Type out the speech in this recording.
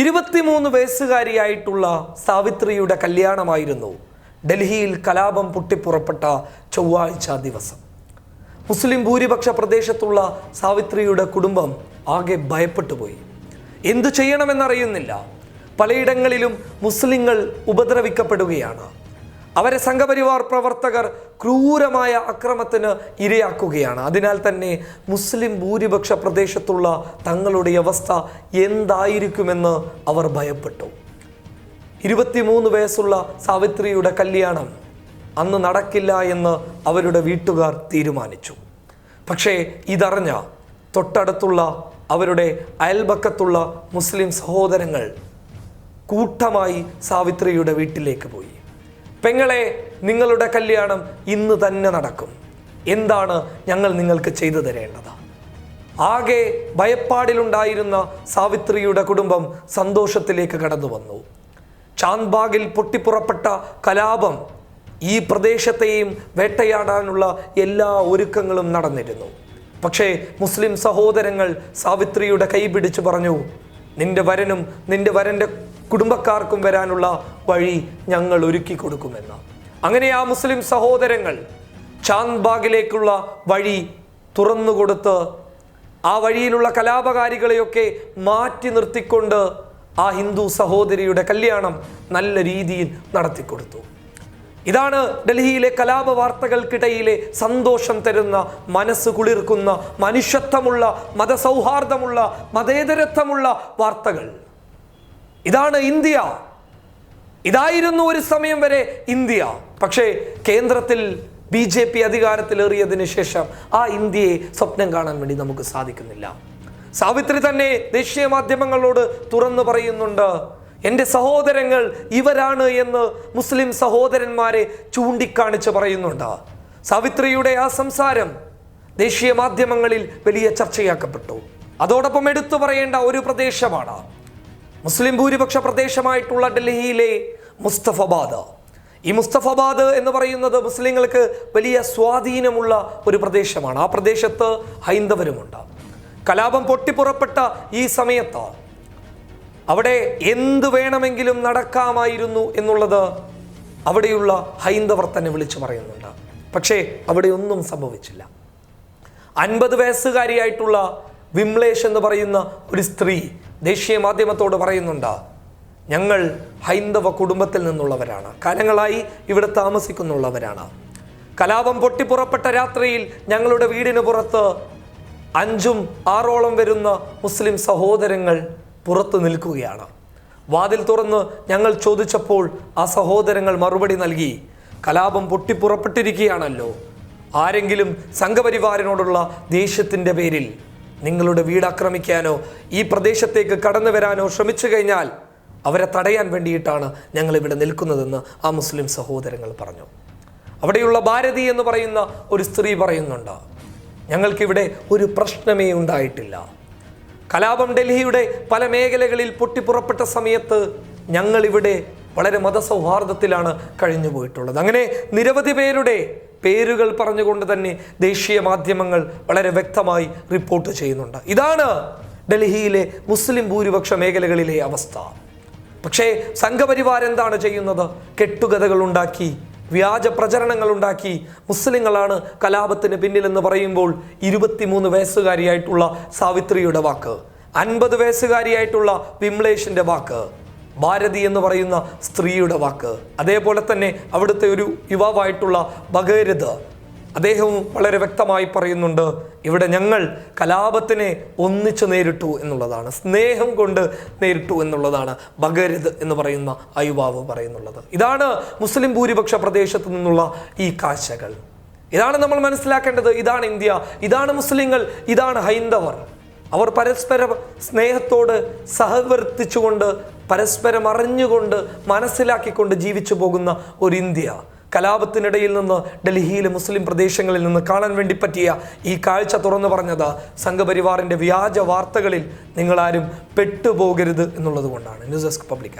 ഇരുപത്തിമൂന്ന് വയസ്സുകാരിയായിട്ടുള്ള സാവിത്രിയുടെ കല്യാണമായിരുന്നു ഡൽഹിയിൽ കലാപം പൊട്ടിപ്പുറപ്പെട്ട ചൊവ്വാഴ്ച ദിവസം. മുസ്ലിം ഭൂരിപക്ഷ പ്രദേശത്തുള്ള സാവിത്രിയുടെ കുടുംബം ആകെ ഭയപ്പെട്ടുപോയി. എന്തു ചെയ്യണമെന്നറിയുന്നില്ല. പലയിടങ്ങളിലും മുസ്ലിങ്ങൾ ഉപദ്രവിക്കപ്പെടുകയാണ്. അവരെ സംഘപരിവാർ പ്രവർത്തകർ ക്രൂരമായ അക്രമത്തിന് ഇരയാക്കുകയാണ്. അതിനാൽ തന്നെ മുസ്ലിം ഭൂരിപക്ഷ പ്രദേശത്തുള്ള തങ്ങളുടെ അവസ്ഥ എന്തായിരിക്കുമെന്ന് അവർ ഭയപ്പെട്ടു. ഇരുപത്തിമൂന്ന് വയസ്സുള്ള സാവിത്രിയുടെ കല്യാണം അന്ന് നടക്കില്ല എന്ന് അവരുടെ വീട്ടുകാർ തീരുമാനിച്ചു. പക്ഷേ ഇതറിഞ്ഞ തൊട്ടടുത്തുള്ള അവരുടെ അയൽപക്കത്തുള്ള മുസ്ലിം സഹോദരങ്ങൾ കൂട്ടമായി സാവിത്രിയുടെ വീട്ടിലേക്ക് പോയി. പെങ്ങളെ നിങ്ങളുടെ കല്യാണം ഇന്ന് തന്നെ നടക്കും. എന്താണ് ഞങ്ങൾ നിങ്ങൾക്ക് ചെയ്തു തരേണ്ടത്? ആകെ ഭയപ്പാടിലുണ്ടായിരുന്ന സാവിത്രിയുടെ കുടുംബം സന്തോഷത്തിലേക്ക് കടന്നു വന്നു. ചാന്ദ്ബാഗിൽ പൊട്ടിപ്പുറപ്പെട്ട കലാപം ഈ പ്രദേശത്തെയും വേട്ടയാടാനുള്ള എല്ലാ ഒരുക്കങ്ങളും നടന്നിരുന്നു. പക്ഷേ മുസ്ലിം സഹോദരങ്ങൾ സാവിത്രിയുടെ കൈ പിടിച്ചു പറഞ്ഞു നിന്റെ വരനും നിന്റെ വരന്റെ കുടുംബക്കാർക്കും വരാനുള്ള വഴി ഞങ്ങൾ ഒരുക്കി കൊടുക്കുമെന്ന്. അങ്ങനെ ആ മുസ്ലിം സഹോദരങ്ങൾ ചാന്ദ്ബാഗിലേക്കുള്ള വഴി തുറന്നുകൊടുത്ത് ആ വഴിയിലുള്ള കലാപകാരികളെയൊക്കെ മാറ്റി നിർത്തിക്കൊണ്ട് ആ ഹിന്ദു സഹോദരിയുടെ കല്യാണം നല്ല രീതിയിൽ നടത്തിക്കൊടുത്തു. ഇതാണ് ഡൽഹിയിലെ കലാപ വാർത്തകൾക്കിടയിലെ സന്തോഷം തരുന്ന മനസ്സ് കുളിർക്കുന്ന മനുഷ്യത്വമുള്ള മതസൗഹാർദ്ദമുള്ള മതേതരത്വമുള്ള വാർത്തകൾ. ഇതാണ് ഇന്ത്യ. ഇതായിരുന്നു ഒരു സമയം വരെ ഇന്ത്യ. പക്ഷേ കേന്ദ്രത്തിൽ ബി ജെ പി അധികാരത്തിലേറിയതിന് ശേഷം ആ ഇന്ത്യയെ സ്വപ്നം കാണാൻ വേണ്ടി നമുക്ക് സാധിക്കുന്നില്ല. സാവിത്രി തന്നെ ദേശീയ മാധ്യമങ്ങളോട് തുറന്നു പറയുന്നുണ്ട് എന്റെ സഹോദരങ്ങൾ ഇവരാണ് എന്ന് മുസ്ലിം സഹോദരന്മാരെ ചൂണ്ടിക്കാണിച്ച് പറയുന്നുണ്ട്. സാവിത്രിയുടെ ആ സംസാരം ദേശീയ മാധ്യമങ്ങളിൽ വലിയ ചർച്ചയാക്കപ്പെട്ടു. അതോടൊപ്പം എടുത്തു പറയേണ്ട ഒരു പ്രദേശമാണ് മുസ്ലിം ഭൂരിപക്ഷ പ്രദേശമായിട്ടുള്ള ഡൽഹിയിലെ മുസ്തഫബാദ്. ഈ മുസ്തഫാബാദ് എന്ന് പറയുന്നത് മുസ്ലിങ്ങൾക്ക് വലിയ സ്വാധീനമുള്ള ഒരു പ്രദേശമാണ്. ആ പ്രദേശത്ത് ഹൈന്ദവരുമുണ്ട്. കലാപം പൊട്ടിപ്പുറപ്പെട്ട ഈ സമയത്ത് അവിടെ എന്ത് വേണമെങ്കിലും നടക്കാമായിരുന്നു എന്നുള്ളത് അവിടെയുള്ള ഹൈന്ദവർ തന്നെ വിളിച്ചു പറയുന്നുണ്ട്. പക്ഷേ അവിടെ ഒന്നും സംഭവിച്ചില്ല. അൻപത് വയസ്സുകാരിയായിട്ടുള്ള വിംലേഷ് എന്ന് പറയുന്ന ഒരു സ്ത്രീ ദേശീയ മാധ്യമത്തോട് പറയുന്നുണ്ട് ഞങ്ങൾ ഹൈന്ദവ കുടുംബത്തിൽ നിന്നുള്ളവരാണ്. കാലങ്ങളായി ഇവിടെ താമസിക്കുന്നുള്ളവരാണ്. കലാപം പൊട്ടിപ്പുറപ്പെട്ട രാത്രിയിൽ ഞങ്ങളുടെ വീടിന് പുറത്ത് അഞ്ചും ആറോളം വരുന്ന മുസ്ലിം സഹോദരങ്ങൾ പുറത്തു നിൽക്കുകയാണ്. വാതിൽ തുറന്ന് ഞങ്ങൾ ചോദിച്ചപ്പോൾ ആ സഹോദരങ്ങൾ മറുപടി നൽകി കലാപം പൊട്ടിപ്പുറപ്പെട്ടിരിക്കുകയാണല്ലോ. ആരെങ്കിലും സംഘപരിവാരനോടുള്ള ദേഷ്യത്തിന്റെ പേരിൽ നിങ്ങളുടെ വീട് ആക്രമിക്കാനോ ഈ പ്രദേശത്തേക്ക് കടന്നു വരാനോ ശ്രമിച്ചു കഴിഞ്ഞാൽ അവരെ തടയാൻ വേണ്ടിയിട്ടാണ് ഞങ്ങൾ ഇവിടെ നിൽക്കുന്നതെന്ന് ആ മുസ്ലിം സഹോദരങ്ങൾ പറഞ്ഞു. അവിടെയുള്ള ഭാരതി എന്ന് പറയുന്ന ഒരു സ്ത്രീ പറയുന്നുണ്ട് ഞങ്ങൾക്കിവിടെ ഒരു പ്രശ്നമേ ഉണ്ടായിട്ടില്ല. കലാപം ഡൽഹിയുടെ പല മേഖലകളിൽ പൊട്ടിപ്പുറപ്പെട്ട സമയത്ത് ഞങ്ങളിവിടെ വളരെ മതസൗഹാർദ്ദത്തിലാണ് കഴിഞ്ഞു പോയിട്ടുള്ളത് അങ്ങനെ നിരവധി പേരുടെ പേരുകൾ പറഞ്ഞുകൊണ്ട് തന്നെ ദേശീയ മാധ്യമങ്ങൾ വളരെ വ്യക്തമായി റിപ്പോർട്ട് ചെയ്യുന്നുണ്ട്. ഇതാണ് ഡൽഹിയിലെ മുസ്ലിം ഭൂരിപക്ഷ മേഖലകളിലെ അവസ്ഥ. പക്ഷേ സംഘപരിവാർ എന്താണ് ചെയ്യുന്നത്? കെട്ടുകഥകൾ ഉണ്ടാക്കി വ്യാജ പ്രചരണങ്ങൾ ഉണ്ടാക്കി മുസ്ലിങ്ങളാണ് കലാപത്തിന് പിന്നിലെന്ന് പറയുമ്പോൾ ഇരുപത്തിമൂന്ന് വയസ്സുകാരിയായിട്ടുള്ള സാവിത്രിയുടെ വാക്ക് അൻപത് വയസ്സുകാരിയായിട്ടുള്ള വിംലേഷിന്റെ വാക്ക്. ഭാരതി എന്ന് പറയുന്ന സ്ത്രീയുടെ വാക്ക്. അതേപോലെ തന്നെ അവിടുത്തെ ഒരു യുവാവായിട്ടുള്ള ഭഗീരഥ്. അദ്ദേഹവും വളരെ വ്യക്തമായി പറയുന്നുണ്ട് ഇവിടെ ഞങ്ങൾ കലാപത്തിനെ ഒന്നിച്ചു നേരിട്ടു എന്നുള്ളതാണ്. സ്നേഹം കൊണ്ട് നേരിട്ടു എന്നുള്ളതാണ് ഭഗരത് എന്ന് പറയുന്ന ആ യുവാവ് പറയുന്നുള്ളത്. ഇതാണ് മുസ്ലിം ഭൂരിപക്ഷ പ്രദേശത്ത് നിന്നുള്ള ഈ കാഴ്ചകൾ. ഇതാണ് നമ്മൾ മനസ്സിലാക്കേണ്ടത്. ഇതാണ് ഇന്ത്യ. ഇതാണ് മുസ്ലിങ്ങൾ. ഇതാണ് ഹൈന്ദവർ. അവർ പരസ്പര സ്നേഹത്തോട് സഹവർത്തിച്ചുകൊണ്ട് പരസ്പരം അറിഞ്ഞുകൊണ്ട് മനസ്സിലാക്കിക്കൊണ്ട് ജീവിച്ചു പോകുന്ന ഒരു ഇന്ത്യ. കലാപത്തിനിടയിൽ നിന്ന് ഡൽഹിയിലെ മുസ്ലിം പ്രദേശങ്ങളിൽ നിന്ന് കാണാൻ വേണ്ടി പറ്റിയ ഈ കാഴ്ച തുറന്നു പറഞ്ഞത് സംഘപരിവാറിന്റെ വ്യാജ വാർത്തകളിൽ നിങ്ങളാരും പെട്ടുപോകരുത് എന്നുള്ളത് കൊണ്ടാണ്. News desk public